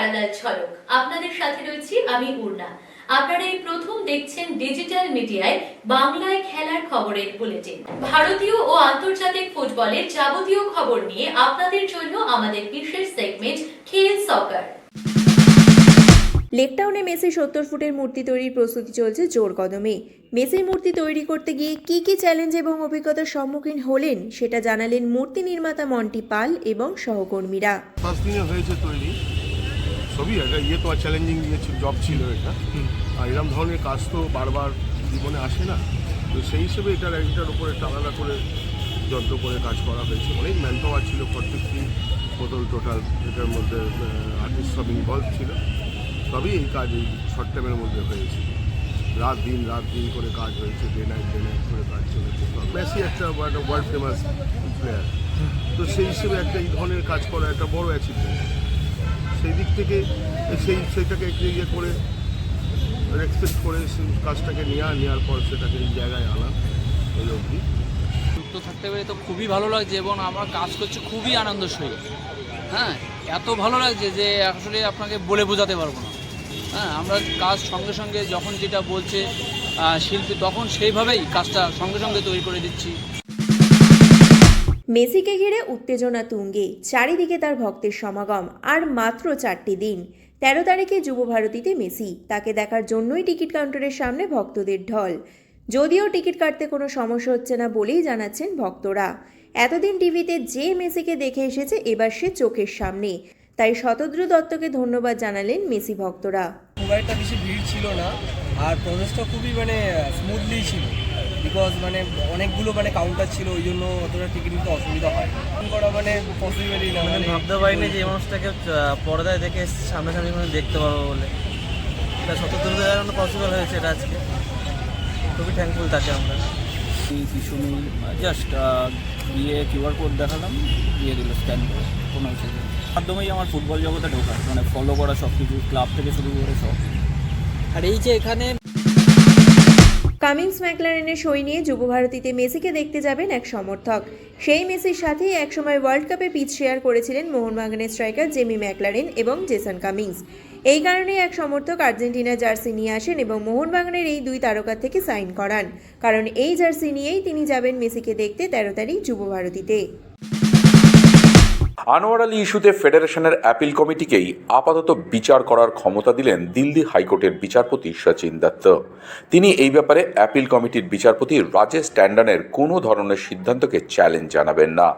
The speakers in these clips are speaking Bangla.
প্যারালাল ঝলক। আপনাদের সাথে রয়েছি আমি উর্না আপনারা এই প্রথম দেখছেন ডিজিটাল মিডিয়ায় বাংলায় খেলার খবরের বুলেটিন ভারতীয় ও আন্তর্জাতিক ফুটবলের যাবতীয় খবর নিয়ে আপনাদের জন্য আমাদের বিশেষ সেগমেন্ট খেল সকার লেকটাউনে মেসি সত্তর ফুটের মূর্তি তৈরির প্রস্তুতি চলছে জোর কদমে। মেসির মূর্তি তৈরি করতে গিয়ে কি কি চ্যালেঞ্জ এবং অভিজ্ঞতার সম্মুখীন হলেন সেটা জানালেন মূর্তি নির্মাতা মন্টি পাল এবং সহকর্মীরা। পাঁচ দিনে হয়েছে তৈরি। সবই একটা ইয়ে তো আর চ্যালেঞ্জিং ইয়ে জব ছিল এটা। আর এরকম ধরনের কাজ তো বারবার জীবনে আসে না। তো সেই হিসেবে এটার একটার উপরে একটা আলাদা করে যন্ত্র করে কাজ করা হয়েছে। অনেক ম্যান পাওয়ার ছিল থ্রি বোতল টোটাল এটার মধ্যে আর্টিস্ট সব ইনভলভ ছিল। সবই এই কাজ এই শর্ট টাইমের মধ্যে হয়েছে। রাত দিন রাত দিন করে কাজ হয়েছে ডে নাইট ডে নাইট করে কাজ চলেছে। মেসি একটা ওয়ার্ল্ড ফেমাস প্লেয়ার তো সেই হিসেবে একটা এই ধরনের কাজ করা একটা বড় অ্যাচিভমেন্ট সেই দিক থেকে, সেই একটু ইয়ে করে রেসপেক্ট করে সেই কাজটাকে নেওয়া নেওয়ার পর সেটাকে এই জায়গায় আনা এই অবধি। যুক্ত থাকতে পেরে তো খুবই ভালো লাগছে এবং আমরা কাজ করছি খুবই আনন্দ সহিত হ্যাঁ এত ভালো লাগছে যে আসলে আপনাকে বলে বোঝাতে পারব না। হ্যাঁ আমরা কাজ সঙ্গে সঙ্গে যখন যেটা বলছে শিল্পী, তখন সেইভাবেই কাজটা সঙ্গে সঙ্গে তৈরি করে দিচ্ছি। মেসিকে ঘিরে উত্তেজনা তুঙ্গে। চারিদিকে তার ভক্তের সমাগম, আর মাত্র চারটি দিন। তেরো তারিখে যুবভারতীতে মেসি। তাকে দেখার জন্যই টিকিট কাউন্টারের সামনে ভক্তদের ঢল। যদিও টিকিট কাটতে কোনো সমস্যা হচ্ছে না বলেই জানাচ্ছেন ভক্তরা। এতদিন টিভিতে যে মেসিকে দেখে এসেছে, এবার সে চোখের সামনে। তাই শতদ্রু দত্তকে ধন্যবাদ জানালেন মেসি ভক্তরা। খুব একটা বেশি ভিড় ছিল না, আর প্রসেসটা খুবই মানে স্মুথলি ছিল। বিকজ মানে অনেকগুলো মানে কাউন্টার ছিল ওই জন্য অতটা টিকিট নিতে অসুবিধা হয়। ফোন করা মানে পসিবলই না মানে মানে ভাবতে পারিনি যে এই মানুষটাকে পর্দায় দেখে সামনাসামনি মানে দেখতে পাবো বলে। এটা সত্যি জন্য পসিবল হয়েছে এটা আজকে। খুবই থ্যাঙ্কফুল তাকে আমরা। কিছু নেই জাস্ট গিয়ে কিউআর কোড দেখালাম দিয়ে দিল স্ক্যান করে। কোনো কিছু মাধ্যমেই আমার ফুটবল জগতে ঢোকা মানে ফলো করা সব কিছু ক্লাব থেকে শুরু করে সব। আর এই যে এখানে কামিংস ম্যাকলারেনের সই নিয়ে যুবভারতীতে মেসিকে দেখতে যাবেন এক সমর্থক। সেই মেসির সাথেই একসময় ওয়ার্ল্ড কাপে পিচ শেয়ার করেছিলেন মোহনবাগানের স্ট্রাইকার জেমি ম্যাকলারেন এবং জেসন কামিংস এই কারণে এক সমর্থক আর্জেন্টিনা জার্সি নিয়ে আসেন এবং মোহনবাগানের এই দুই তারকা থেকে সাইন করান। কারণ এই জার্সি নিয়েই তিনি যাবেন মেসিকে দেখতে তেরো তারিখ যুবভারতীতে। আনোয়ার আলী ইস্যুতে ফেডারেশনের অ্যাপিল কমিটিকেই আপাতত বিচার করার ক্ষমতা দিলেন দিল্লি হাইকোর্টের বিচারপতি সচিন দত্ত। তিনি এই ব্যাপারে অ্যাপিল কমিটির বিচারপতি রাজেশ ট্যান্ডনের কোনো ধরনের সিদ্ধান্তকে চ্যালেঞ্জ জানাবেন না।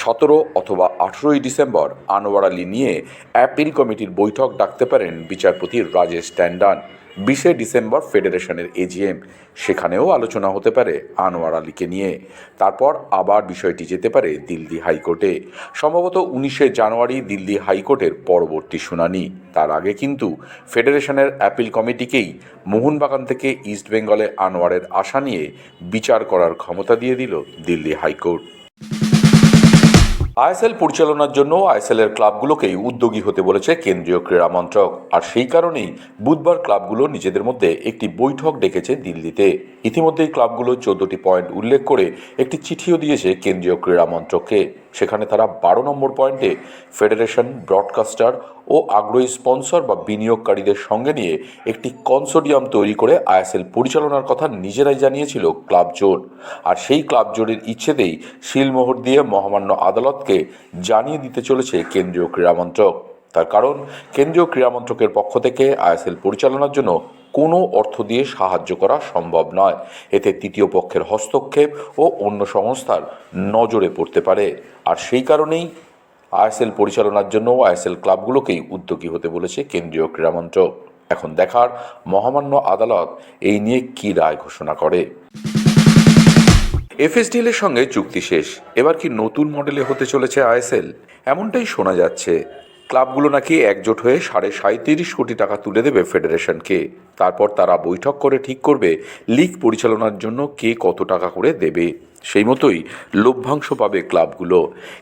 সতেরো অথবা আঠেরোই ডিসেম্বর আনোয়ার আলী নিয়ে অ্যাপিল কমিটির বৈঠক ডাকতে পারেন বিচারপতি রাজেশ ট্যান্ডন। বিশে ডিসেম্বর ফেডারেশনের এজিএম। সেখানেও আলোচনা হতে পারে আনোয়ার আলীকে নিয়ে। তারপর আবার বিষয়টি যেতে পারে দিল্লি হাইকোর্টে। সম্ভবত উনিশে জানুয়ারি দিল্লি হাইকোর্টের পরবর্তী শুনানি। তার আগে কিন্তু ফেডারেশনের অ্যাপিল কমিটিকেই মোহনবাগান থেকে ইস্টবেঙ্গলে আনোয়ারের আশা নিয়ে বিচার করার ক্ষমতা দিয়ে দিল দিল্লি হাইকোর্ট। আইএসএল পরিচালনার জন্য আইএসএল এর ক্লাবগুলোকেই উদ্যোগী হতে বলেছে কেন্দ্রীয় ক্রীড়া মন্ত্রক। আর সেই কারণেই বুধবার ক্লাবগুলো নিজেদের মধ্যে একটি বৈঠক ডেকেছে দিল্লিতে। ইতিমধ্যেই ক্লাবগুলো চোদ্দটি পয়েন্ট উল্লেখ করে একটি চিঠিও দিয়েছে কেন্দ্রীয় ক্রীড়া মন্ত্রককে। সেখানে তারা বারো নম্বর পয়েন্টে ফেডারেশন ব্রডকাস্টার ও আগ্রহী স্পন্সর বা বিনিয়োগকারীদের সঙ্গে নিয়ে একটি কনসোডিয়াম তৈরি করে আইএসএল পরিচালনার কথা নিজেরাই জানিয়েছিল ক্লাব জোট। আর সেই ক্লাব জোটের ইচ্ছেতেই শিলমোহর দিয়ে মহামান্য আদালতকে জানিয়ে দিতে চলেছে কেন্দ্রীয় ক্রীড়ামন্ত্রক। তার কারণ, কেন্দ্রীয় ক্রীড়ামন্ত্রকের পক্ষ থেকে আইএসএল পরিচালনার জন্য কোনো অর্থ দিয়ে সাহায্য করা সম্ভব নয়। এতে তৃতীয় পক্ষের হস্তক্ষেপ ও অন্য সংস্থার নজরে পড়তে পারে। আর সেই কারণেই আইএসএল পরিচালনার জন্য আইএসএল ক্লাবগুলোকেই উদ্যোগী হতে বলেছে কেন্দ্রীয় ক্রীড়ামন্ত্রক। এখন দেখার মহামান্য আদালত এই নিয়ে কী রায় ঘোষণা করে। এফএসডিএল এর সঙ্গে চুক্তি শেষ। এবার কি নতুন মডেলে হতে চলেছে আইএসএল? এমনটাই শোনা যাচ্ছে। ক্লাবগুলো নাকি একজোট হয়ে সাড়ে সাঁত্রিশ কোটি টাকা তুলে দেবে ফেডারেশনকে। তারপর তারা বৈঠক করে ঠিক করবে, লিগ পরিচালনার জন্য কে কত টাকা করে দেবে। সেই মতোই লভ্যাংশ পাবে ক্লাবগুলো।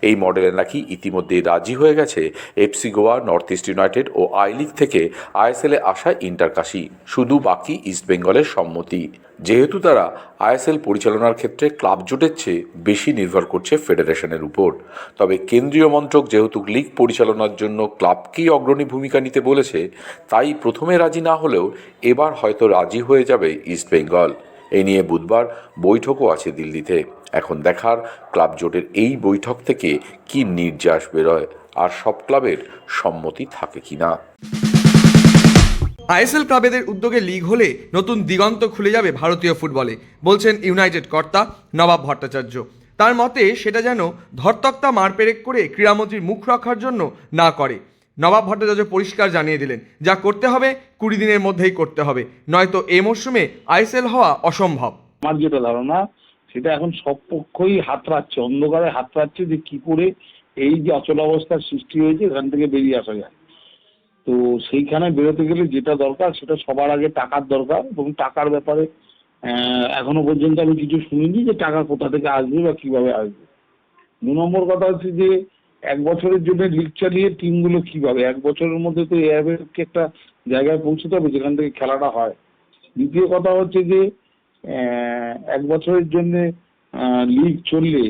এই মডেলে নাকি ইতিমধ্যেই রাজি হয়ে গেছে FC Goa, North East United O I league থেকে আইএসএলে আসা ইন্টারকাশি শুধু বাকি ইস্টবেঙ্গলের সম্মতি। যেহেতু তারা আইএসএল পরিচালনার ক্ষেত্রে ক্লাব জোটের চেয়ে বেশি নির্ভর করছে ফেডারেশনের উপর। তবে কেন্দ্রীয় মন্ত্রক যেহেতু লিগ পরিচালনার জন্য ক্লাবকেই অগ্রণী ভূমিকা নিতে বলেছে, তাই প্রথমে রাজি না হলেও এবার হয়তো রাজি হয়ে যাবে ইস্টবেঙ্গল এই নিয়ে বুধবার বৈঠকও আছে দিল্লিতে। এখন দেখার ক্লাব জোটের এই বৈঠক থেকে কি নির্যাস বেরোয় আর সব ক্লাবের সম্মতি থাকে কিনা? আইএসএল ক্লাবেদের উদ্যোগে লিগ হলে নতুন দিগন্ত খুলে যাবে ভারতীয় ফুটবলে, বলছেন ইউনাইটেড কর্তা নবাব ভট্টাচার্য। তার মতে সেটা যেন ধরতক্তা মারপেরেক করে ক্রীড়ামন্ত্রীর মুখ রক্ষার জন্য না করে। নবাব ভট্টাচার্য পরিষ্কার জানিয়ে দিলেন, যা করতে হবে, কুড়ি দিনের মধ্যেই করতে হবে। নয়তো এ মরশুমে আইএসএল হওয়া অসম্ভব। আমার যেটা ধারণা, সেটা এখন সব পক্ষই হাতড়াচ্ছে অন্ধকারে হাতড়াচ্ছে যে কি করে এই যে অচলাবস্থার সৃষ্টি হয়েছে, এখান থেকে বেরিয়ে আসা যায়। তো সেইখানে বেরোতে গেলে যেটা দরকার, সেটা সবার আগে টাকার দরকার এবং টাকার ব্যাপারে এখনও পর্যন্ত আমি কিছু শুনিনি যে টাকা কোথা থেকে আসবে বা কীভাবে আসবে। দু নম্বর কথা হচ্ছে যে এক বছরের জন্য লিগ চালিয়ে টিমগুলো কীভাবে এক বছরের মধ্যে তো এআইএফকে একটা জায়গায় পৌঁছতে হবে যেখান থেকে খেলাটা হয়। দ্বিতীয় কথা হচ্ছে যে এক বছরের জন্য লিগ চললে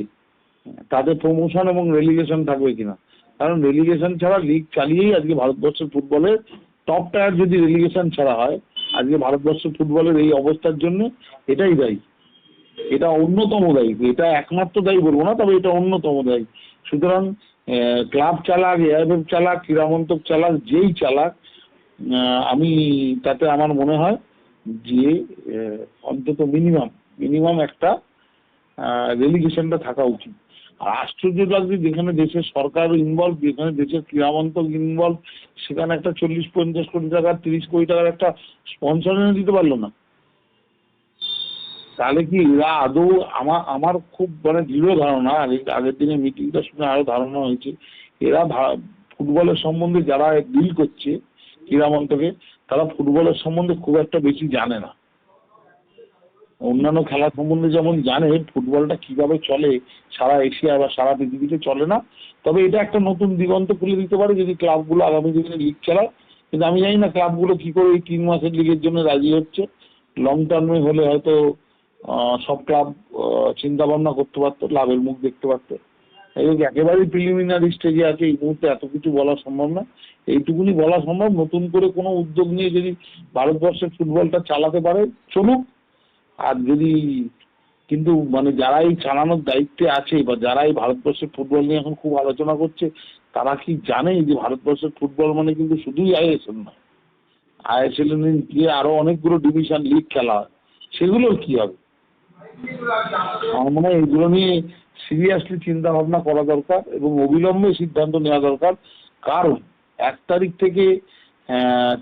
তাদের প্রমোশন এবং রেলিগেশন থাকবে কিনা? কারণ রেলিগেশন ছাড়া লিগ চালিয়েই আজকে ভারতবর্ষের ফুটবলের টপ টায়ার যদি রেলিগেশন ছাড়া হয়, আজকে ভারতবর্ষের ফুটবলের এই অবস্থার জন্য এটাই দায়ী। এটা অন্যতম দায়ী। এটা একমাত্র দায়ী বলব না, তবে এটা অন্যতম দায়ী। সুতরাং ক্লাব চালাক এআইএফ চালাক, ক্রীড়ামন্ত্রক চালাক, যেই চালাক আমি তাতে আমার মনে হয় যে অন্তত মিনিমাম মিনিমাম একটা রেলিগেশনটা থাকা উচিত। আর আশ্চর্য লাগছে যেখানে দেশের সরকার ইনভলভ যেখানে দেশের ক্রীড়ামন্ত্রক ইনভলভ সেখানে একটা চল্লিশ, পঞ্চাশ কোটি টাকা, তিরিশ কোটি টাকার একটা স্পন্সর এনে দিতে পারল না। তাহলে কি এরা আদৌ আমার আমার খুব মানে দৃঢ় ধারণা আগে আগের দিনে মিটিংটা শুনে আরও ধারণা হয়েছে, এরা ফুটবলের সম্বন্ধে যারা ডিল করছে ক্রীড়ামন্ত্রকে, তারা ফুটবলের সম্বন্ধে খুব একটা বেশি জানে না। অন্যান্য খেলা সম্বন্ধে যেমন জানে, ফুটবলটা কীভাবে চলে সারা এশিয়া বা সারা পৃথিবীতে চলে না, তবে এটা একটা নতুন দিগন্ত খুলে দিতে পারে যদি ক্লাবগুলো আগামী দিনে লিগ চালায় কিন্তু আমি জানি না ক্লাবগুলো কি করে এই তিন মাসের লিগের জন্য রাজি হচ্ছে। লং টার্মে হলে হয়তো সব ক্লাব চিন্তা ভাবনা করতে পারতো লাভের মুখ দেখতে পারতো। যে একেবারেই প্রিলিমিনারি স্টেজে আছে, এই মুহূর্তে এত কিছু বলা সম্ভব না। এইটুকুনি বলা সম্ভব, নতুন করে কোনো উদ্যোগ নিয়ে যদি ভারতবর্ষের ফুটবলটা চালাতে পারে, চলুক। আর যদি, কিন্তু মানে যারা এই চালানোর দায়িত্বে আছে বা যারা এই ভারতবর্ষের ফুটবল নিয়ে এখন খুব আলোচনা করছে, তারা কি জানে যে ভারতবর্ষের ফুটবল মানে কিন্তু শুধুই আইএসএল নয়? আইএসএল গিয়ে আরও অনেকগুলো ডিভিশন লিগ খেলা হয়। সেগুলোর কি হবে? আমার মনে হয় এগুলো নিয়ে সিরিয়াসলি চিন্তা ভাবনা করা দরকার এবং অবিলম্বে সিদ্ধান্ত নেওয়া দরকার। কারণ এক তারিখ থেকে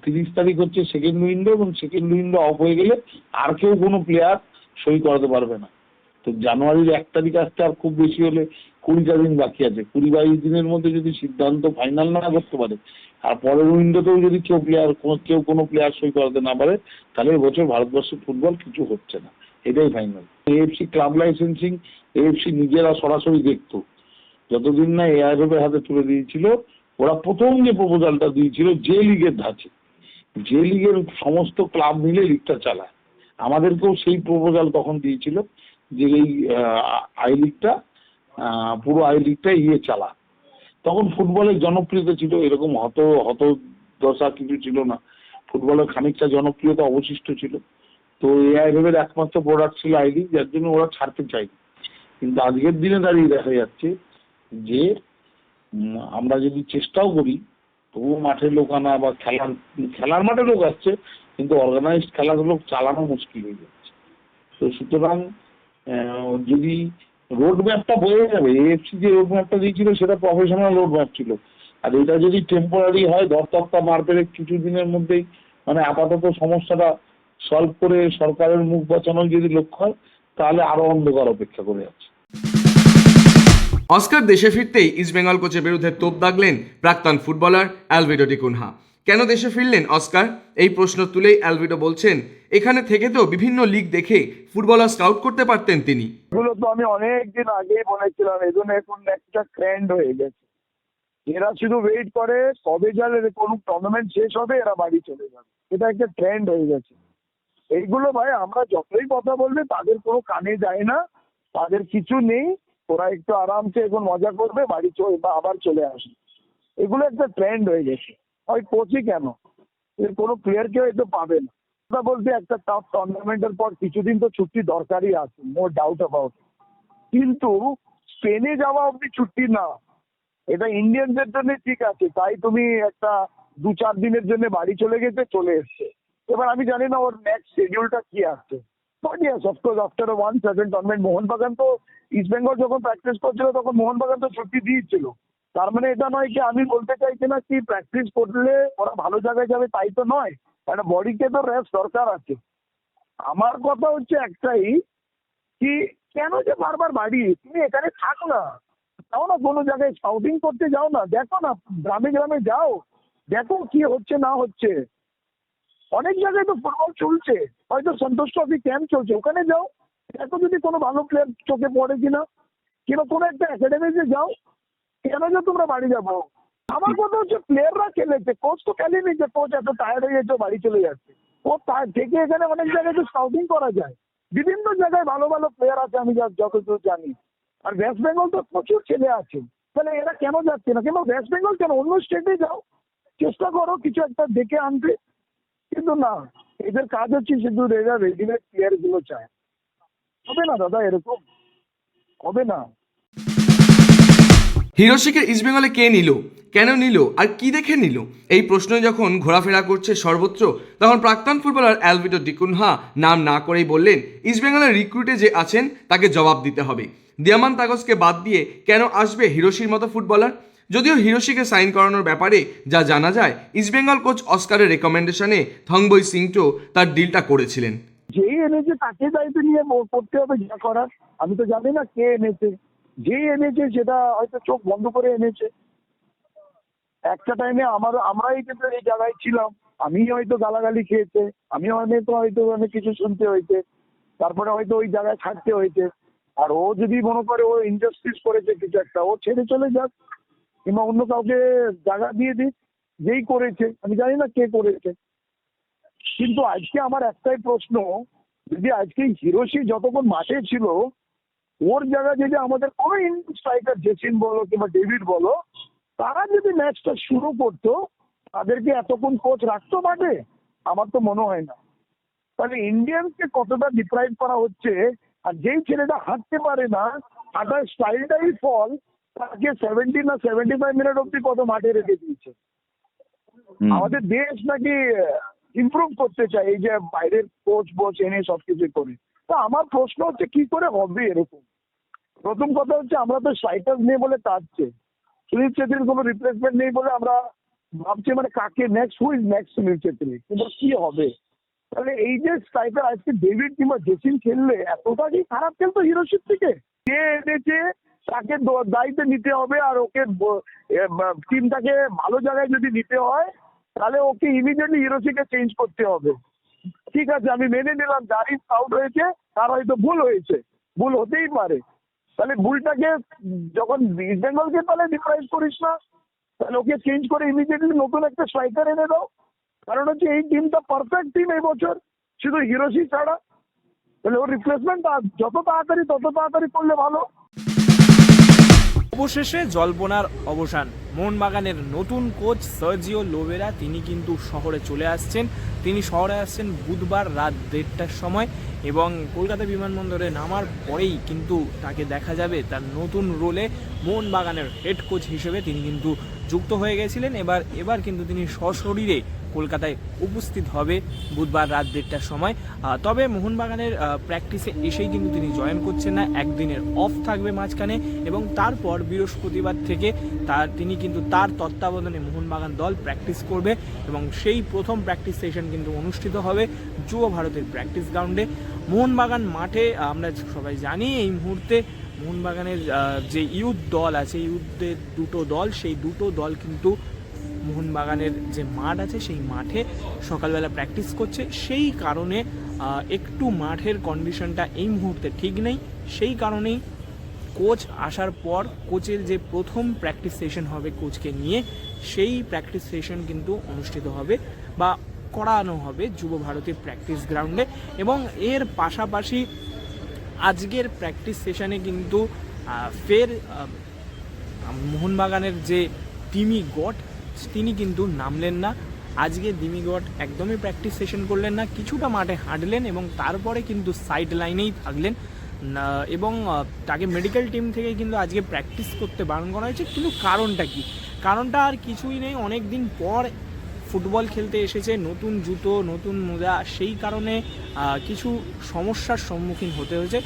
তিরিশ তারিখ হচ্ছে সেকেন্ড উইন্ডো এবং সেকেন্ড উইন্ডো অফ হয়ে গেলে আর কেউ কোনো প্লেয়ার সই করাতে পারবে না। তো জানুয়ারির এক তারিখ আসতে আর খুব বেশি হলে কুড়িটা দিন বাকি আছে। কুড়ি বাইশ দিনের মধ্যে যদি সিদ্ধান্ত ফাইনাল না করতে পারে, আর পরের উইন্ডোতেও যদি কেউ প্লেয়ার কেউ কোনো প্লেয়ার সই করাতে না পারে, তাহলে এবছর ভারতবর্ষের ফুটবল কিছু হচ্ছে না। এটাই final AFC club licensing AFC নিজেরা সরাসরি দেখতো। যতদিন না এআইএফ এর হাতে তুলে দিয়েছিল, ওরা প্রথম যে প্রপোজালটা দিয়েছিল যে লিগের ধাঁচে। যে লিগের সমস্ত ক্লাব মিলে লিগটা চালায়। আমাদেরকেও সেই প্রপোজাল তখন দিয়েছিল যে এই আই লিগটা পুরো আই লিগটা ইয়ে চালা। তখন ফুটবলের জনপ্রিয়তা ছিল এরকম হত হত দশা কিছু ছিল না। ফুটবলের খানিকটা জনপ্রিয়তা অবশিষ্ট ছিল। তো এআইএফ এর একমাত্র প্রোডাক্ট ছিল আই লিগ যার জন্য ওরা ছাড়তে চায়নি। কিন্তু আজকের দিনে দাঁড়িয়ে দেখা যাচ্ছে যে আমরা যদি চেষ্টাও করি, তবুও মাঠে লোক আনা বা খেলার খেলার মাঠে লোক আসছে, কিন্তু অর্গানাইজড খেলাগুলো চালানো মুশকিল হয়ে যাচ্ছে। তো সুতরাং যদি রোড ম্যাপটা বোঝা যাবে এএফসি যে রোড ম্যাপটা দিয়েছিল, সেটা প্রফেশনাল রোড ম্যাপ ছিল। আর এটা যদি টেম্পোরারি হয় দর দরতক্তা মারপেরে কিছু দিনের মধ্যেই মানে আপাতত সমস্যাটা সলভ করে সরকারের মুখ বাঁচানোর যদি লক্ষ্য হয় তাহলে আরও অন্ধকার অপেক্ষা করে আছে অস্কার দেশে ফিরতেই ইস্টবেঙ্গল কোচের বিরুদ্ধে তোপ দাগলেন প্রাক্তন ফুটবলার অ্যালভিডো ডিকুনহা কেন দেশে ফিরলেন অস্কার? এই প্রশ্ন তুলেই অ্যালভিটো বলছেন এখানে থেকে তো বিভিন্ন লিগ দেখে ফুটবলার স্কাউট করতে পারতেন তিনি। এগুলো তো আমি অনেকদিন আগে আগেই বলেছিলাম এই জন্য এখন একটা ট্রেন্ড হয়ে গেছে। এরা শুধু ওয়েট করে কবে যাবে কোনো টুর্নামেন্ট শেষ হবে এরা বাড়ি চলে যাবে। এটা একটা ট্রেন্ড হয়ে গেছে। এইগুলো ভাই, আমরা যতই কথা বলবে তাদের কোনো কানে যায় না, তাদের কিছু নেই। ওরা একটু আরামসে এখন মজা করবে, বাড়ি চলে বা আবার চলে আসবে। এগুলো একটা ট্রেন্ড হয়ে গেছে। ওই কোচই কেন? এর কোনো প্লেয়ারকে হয়তো পাবে না। কথা বলতে একটা টাফ টুর্নামেন্টের পর কিছুদিন তো ছুটি দরকারই আছে নো ডাউট অ্যাবাউট কিন্তু স্পেনে যাওয়া অব্দি ছুটি না। এটা ইন্ডিয়ানদের জন্য ঠিক আছে, তাই তুমি একটা দু চার দিনের জন্য বাড়ি চলে গেছে, চলে এসছে। এবার আমি জানি না ওর নেক্সট শিডিউলটা কি আছে। But yes of course after one tournament Mohun Bagan তো ইস্ট বেঙ্গল যখন প্র্যাকটিস করছিল, তখন মোহনবাগান তো ছুটি দিয়েছিল। তার মানে এটা নয় আমি বলতে চাইছি না কি প্র্যাকটিস করলে ওরা ভালো জায়গায় যাবে, তাই তো নয়। একটা বডিকে তো রেস্ট দরকার আছে। আমার কথা হচ্ছে একটাই কি, কেন যে বারবার বাড়ি? তুমি এখানে থাকো না। যাও না কোনো জায়গায় স্কাউটিং করতে যাও না। দেখো না গ্রামে গ্রামে যাও। দেখো কি হচ্ছে, না হচ্ছে। অনেক জায়গায় তো ফুটবল চলছে। হয়তো সন্তোষ ট্রফি ক্যাম্প চলছে। ওখানে যাও। দেখো যদি কোনো ভালো প্লেয়ার চোখে পড়ে কিনা। কিংবা কোনো একটা একাডেমিতে যাও। কেন যে তোমরা বাড়ি যাব? আমার কথা হচ্ছে প্লেয়াররা খেলেছে। কোচ তো খেলেনি যে কোচ এত টায়ার্ড হয়ে গেছে বাড়ি চলে যাচ্ছে। ও তার থেকে এখানে অনেক জায়গায় তো স্কাউটিং করা যায়। বিভিন্ন জায়গায় ভালো ভালো প্লেয়ার আছে, আমি যতদূর জানি। আর ওয়েস্ট বেঙ্গল তো প্রচুর ছেলে আছে। তাহলে এরা কেন যাচ্ছে না? কিংবা ওয়েস্ট বেঙ্গল কেন? অন্য স্টেটে যাও। চেষ্টা করো, কিছু একটা দেখে আনতে। কিন্তু না, এদের কাজ হচ্ছে শুধু এরা রেডিমেড প্লেয়ারগুলো চায়। হবে না দাদা, এরকম? হবে না। হিরোশিকে ইস্টবেঙ্গলে কে নিল? কেন নিল? আর কি দেখে নিল? এই প্রশ্ন যখন ঘোরাফেরা করছে সর্বত্র, তখন প্রাক্তন ফুটবলার অ্যালভিটো ডিকুনহা নাম না করেই বললেন ইস্টবেঙ্গলের রিক্রুটে যে আছেন, তাকে জবাব দিতে হবে। দিয়ামান তাগসকে বাদ দিয়ে কেন আসবে হিরোশির মতো ফুটবলার? যদিও হিরোশিকে সাইন করানোর ব্যাপারে যা জানা যায় ইস্টবেঙ্গল কোচ অস্কারের রেকমেন্ডেশনে থংবই সিংটো তার ডিলটা করেছিলেন। যেই এনেছে তাকে দায়িত্ব নিয়ে করতে হবে, যা করার। আমি তো জানি না কে এনেছে। যেই এনেছে সেটা হয়তো চোখ বন্ধ করে এনেছে। একটা টাইমে আমার, আমরাই কিন্তু এই জায়গায় ছিলাম। আমি হয়তো গালাগালি খেয়েছে। আমি হয়তো হয়তো অনেক কিছু শুনতে হয়েছে। তারপরে হয়তো ওই জায়গায় থাকতে হয়েছে। আর ও যদি মনে করে ও ইনজাস্টিস করেছে কিছু একটা, ও ছেড়ে চলে যাক। কিংবা অন্য কাউকে জায়গা দিয়ে দিক যেই করেছে, আমি জানি না কে করেছে। কিন্তু আজকে আমার একটাই প্রশ্ন, যদি আজকে হিরোশি যতক্ষণ মাঠে ছিল, ওর জায়গায় যদি আমাদের কোনো ইন্ডিয়ান স্ট্রাইকার জেসিন বলো কিংবা ডেভিড বলো, তারা যদি ম্যাচটা শুরু করতো, তাদেরকে এতক্ষণ কোচ রাখতো মাঠে? আমার তো মনে হয় না। তাহলে ইন্ডিয়ানকে কতটা ডিপ্রাইভ করা হচ্ছে? আর যেই ছেলেটা হাঁটতে পারে না, হাঁটার স্টাইলটাই ফল তাকে সেভেন্টি না সেভেন্টি ফাইভ মিনিট অব্দি কত মাঠে রেখে দিয়েছে। আমাদের দেশ নাকি ইমপ্রুভ করতে চায় এই যে বাইরের কোচ বোচ এনে সবকিছু করে। তা আমার প্রশ্ন হচ্ছে কি করে হবে এরকম? প্রথম কথা হচ্ছে আমরা তো স্ট্রাইকার নেই বলে কাটছে সুনীল ছেত্রীর কোনো রিপ্লেসমেন্ট নেই বলে আমরা ভাবছি মানে কাকে next who is next Sunil Chhetri? কিন্তু কি হবে? তাহলে এই যে স্ট্রাইকার আজকে ডেভিড কিংবা জেসিন খেললে এতটা কি খারাপ খেলতো হিরোশিপ থেকে? কে এনেছে? তাকে দায়িত্ব নিতে হবে আর ওকে টিমটাকে ভালো জায়গায় যদি নিতে হয়, তাহলে ওকে ইমিডিয়েটলি হিরোশিকে চেঞ্জ করতে হবে। ঠিক আছে, আমি মেনে নিলাম, যারই আউট হয়েছে, তার হয়তো ভুল হয়েছে। ভুল হতেই পারে। তাহলে ভুলটাকে যখন ইস্ট বেঙ্গলকে তাহলে ডিপ্রাইভ করিস না। তাহলে ওকে চেঞ্জ করে ইমিডিয়েটলি নতুন একটা স্ট্রাইকার এনে দাও। কারণ হচ্ছে এই টিমটা পারফেক্ট টিম এই বছর, শুধু হিরোশি ছাড়া। তাহলে ওর রিপ্লেসমেন্ট যত তাড়াতাড়ি, তত তাড়াতাড়ি করলে ভালো। অবশেষে জল্পনার অবসান। মোহনবাগানের নতুন কোচ সার্জিও লোবেরা তিনি কিন্তু শহরে চলে আসছেন। তিনি শহরে আসছেন বুধবার রাত দেড়টার সময় এবং কলকাতা বিমানবন্দরে নামার পরেই কিন্তু তাকে দেখা যাবে তার নতুন রোলে মোহনবাগানের হেড কোচ হিসেবে তিনি কিন্তু যুক্ত হয়ে গেছিলেন। এবার এবার কিন্তু তিনি সশরীরে কলকাতায় উপস্থিত হবে বুধবার রাত দেড়টার সময়। তবে মোহনবাগানের প্র্যাকটিসে এসেই কিন্তু তিনি জয়েন করছেন না। একদিনের অফ থাকবে মাঝখানে এবং তারপর বৃহস্পতিবার থেকে তার, তিনি কিন্তু তার তত্ত্বাবধানে মোহনবাগান দল প্র্যাকটিস করবে এবং সেই প্রথম প্র্যাকটিস সেশন কিন্তু অনুষ্ঠিত হবে যুব ভারতের প্র্যাকটিস গ্রাউন্ডে মোহনবাগান মাঠে আমরা সবাই জানি এই মুহূর্তে মোহনবাগানের যে ইউথ দল আছে, ইউথদের দুটো দল, সেই দুটো দল কিন্তু মোহনবাগানের যে মাঠ আছে, সেই মাঠে সকালবেলা প্র্যাকটিস করছে। সেই কারণে একটু মাঠের কন্ডিশনটা এই মুহূর্তে ঠিক নেই। সেই কারণেই কোচ আসার পর কোচের যে প্রথম প্র্যাকটিস সেশন হবে কোচকে নিয়ে, সেই প্র্যাকটিস সেশন কিন্তু অনুষ্ঠিত হবে বা করানো হবে যুব ভারতী প্র্যাকটিস গ্রাউন্ডে এবং এর পাশাপাশি আজকের প্র্যাকটিস সেশনে কিন্তু ফের মোহনবাগানের যে টিমি গট তিনি কিন্তু নামলেন না। আজকে দিমিগট একদমই প্র্যাকটিস সেশন করলেন না, কিছুটা মাঠে হাঁটলেন এবং তারপরে কিন্তু সাইড লাইনেই থাকলেন এবং তাকে মেডিকেল টিম থেকে কিন্তু আজকে প্র্যাকটিস করতে বারণ করা হয়েছে। কিন্তু কারণটা কি? কারণটা আর কিছুই নেই। অনেক দিন পর ফুটবল খেলতে এসেছে, নতুন জুতো, নতুন মোজা, সেই কারণে কিছু সমস্যার সম্মুখীন হতে হয়েছে।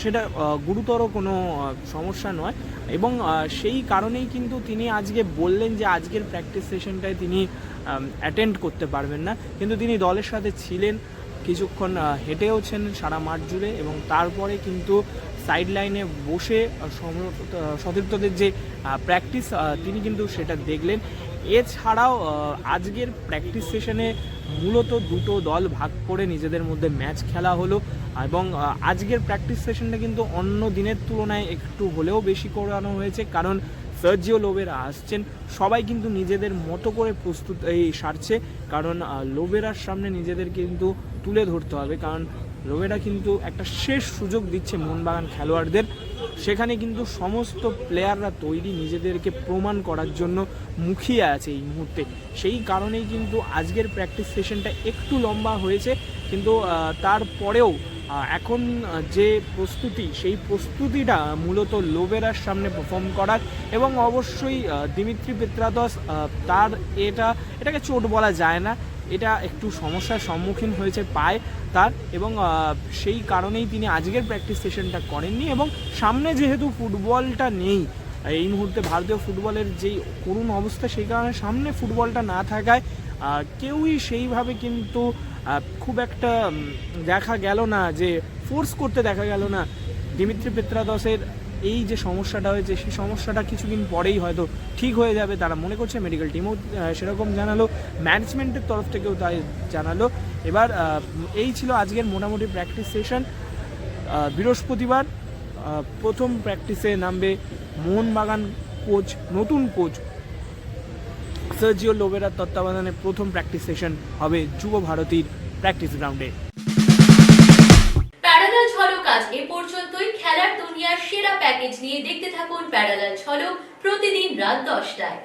সেটা গুরুতর কোনো সমস্যা নয়। এবং সেই কারণেই কিন্তু তিনি আজকে বললেন যে আজকের প্র্যাকটিস সেশনটায় তিনি অ্যাটেন্ড করতে পারবেন না। কিন্তু তিনি দলের সাথে ছিলেন, কিছুক্ষণ হেঁটেওছেন সারা মাঠ জুড়ে এবং তারপরে কিন্তু সাইড লাইনে বসে সতীর্থদের যে প্র্যাকটিস তিনি কিন্তু সেটা দেখলেন। এছাড়াও আজকের প্র্যাকটিস সেশনে মূলত দুটো দল ভাগ করে নিজেদের মধ্যে ম্যাচ খেলা হলো। এবং আজকের প্র্যাকটিস সেশনটা কিন্তু অন্য দিনের তুলনায় একটু হলেও বেশি করানো হয়েছে, কারণ সার্জিও লোবেরা আসছেন। সবাই কিন্তু নিজেদের মতো করে প্রস্তুত, এই সারছে, কারণ লোবেরার সামনে নিজেদের কিন্তু তুলে ধরতে হবে, কারণ লোবেরা কিন্তু একটা শেষ সুযোগ দিচ্ছে মোহনবাগান খেলোয়াড়দের। সেখানে কিন্তু সমস্ত প্লেয়াররা তৈরি নিজেদেরকে প্রমাণ করার জন্য মুখিয়ে আছে এই মুহূর্তে। সেই কারণেই কিন্তু আজকের প্র্যাকটিস সেশনটা একটু লম্বা হয়েছে, কিন্তু তারপরেও এখন যে প্রস্তুতি, সেই প্রস্তুতিটা মূলত লোবেরার সামনে পারফর্ম করার এবং অবশ্যই দিমিত্রি পেত্রাদস তার এটা, এটাকে চোট বলা যায় না। এটা একটু সমস্যার সম্মুখীন হয়েছে পায় তার এবং সেই কারণেই তিনি আজকের প্র্যাকটিস সেশনটা করেননি এবং সামনে যেহেতু ফুটবলটা নেই এই মুহূর্তে ভারতীয় ফুটবলের যেই করুণ অবস্থা, সেই কারণে সামনে ফুটবলটা না থাকায় কেউই সেইভাবে কিন্তু খুব একটা দেখা গেল না যে ফোর্স করতে দেখা গেল না। দিমিত্রি পেত্রাদসের এই যে সমস্যাটা হয়েছে, সেই সমস্যাটা কিছুদিন পরেই হয়তো ঠিক হয়ে যাবে তারা মনে করছে। মেডিকেল টিমও সেরকম জানালো। ম্যানেজমেন্টের তরফ থেকেও তাই জানালো। এবার এই ছিল আজকের মোটামুটি প্র্যাকটিস সেশন বৃহস্পতিবার প্রথম প্র্যাকটিসে নামবে মোহনবাগান কোচ নতুন কোচ সার্জিও লোবেরার তত্ত্বাবধানে প্রথম প্র্যাকটিস সেশন হবে যুব ভারতীর প্র্যাকটিস গ্রাউন্ডে প্যারালাল ঝলক আজ এ পর্যন্তই। খেলার দুনিয়ার সেরা প্যাকেজ নিয়ে দেখতে থাকুন প্যারালাল ঝলক প্রতিদিন রাত দশটায়।